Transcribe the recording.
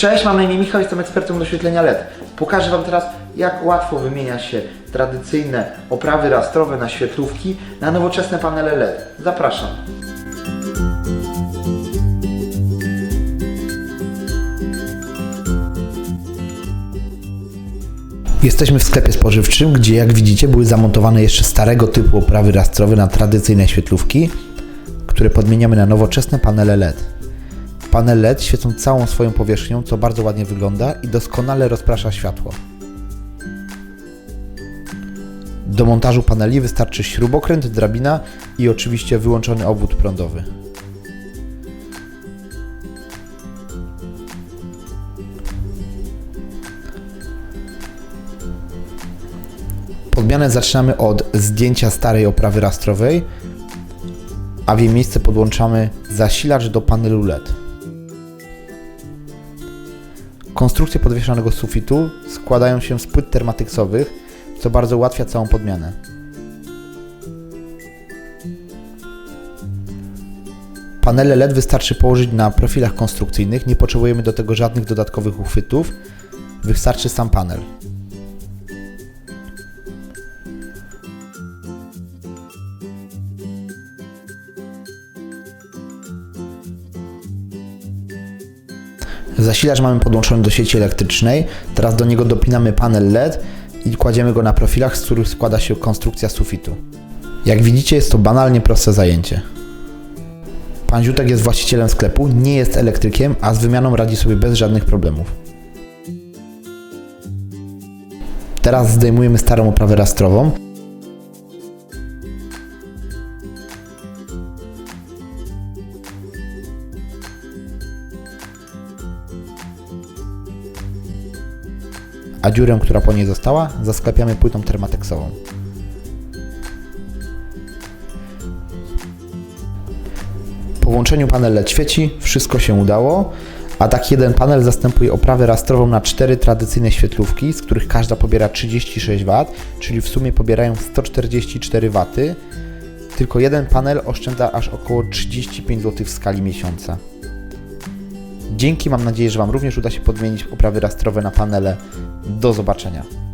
Cześć, mam na imię Michał, jestem ekspertem do oświetlenia LED. Pokażę Wam teraz, jak łatwo wymienia się tradycyjne oprawy rastrowe na świetlówki na nowoczesne panele LED. Zapraszam. Jesteśmy w sklepie spożywczym, gdzie jak widzicie były zamontowane jeszcze starego typu oprawy rastrowe na tradycyjne świetlówki, które podmieniamy na nowoczesne panele LED. Panele LED świecą całą swoją powierzchnią, co bardzo ładnie wygląda i doskonale rozprasza światło. Do montażu paneli wystarczy śrubokręt, drabina i oczywiście wyłączony obwód prądowy. Podmianę zaczynamy od zdjęcia starej oprawy rastrowej, a w jej miejsce podłączamy zasilacz do panelu LED. Konstrukcje podwieszanego sufitu składają się z płyt termatyksowych, co bardzo ułatwia całą podmianę. Panele LED wystarczy położyć na profilach konstrukcyjnych, nie potrzebujemy do tego żadnych dodatkowych uchwytów, wystarczy sam panel. Zasilacz mamy podłączony do sieci elektrycznej. Teraz do niego dopinamy panel LED i kładziemy go na profilach, z których składa się konstrukcja sufitu. Jak widzicie, jest to banalnie proste zajęcie. Pan Ziutek jest właścicielem sklepu, nie jest elektrykiem, a z wymianą radzi sobie bez żadnych problemów. Teraz zdejmujemy starą oprawę rastrową. A dziurę, która po niej została, zasklepiamy płytą termateksową. Po włączeniu panel LED świeci, wszystko się udało, a taki jeden panel zastępuje oprawę rastrową na cztery tradycyjne świetlówki, z których każda pobiera 36 W, czyli w sumie pobierają 144 W. Tylko jeden panel oszczędza aż około 35 zł w skali miesiąca. Dzięki, mam nadzieję, że Wam również uda się podmienić oprawy rastrowe na panele. Do zobaczenia.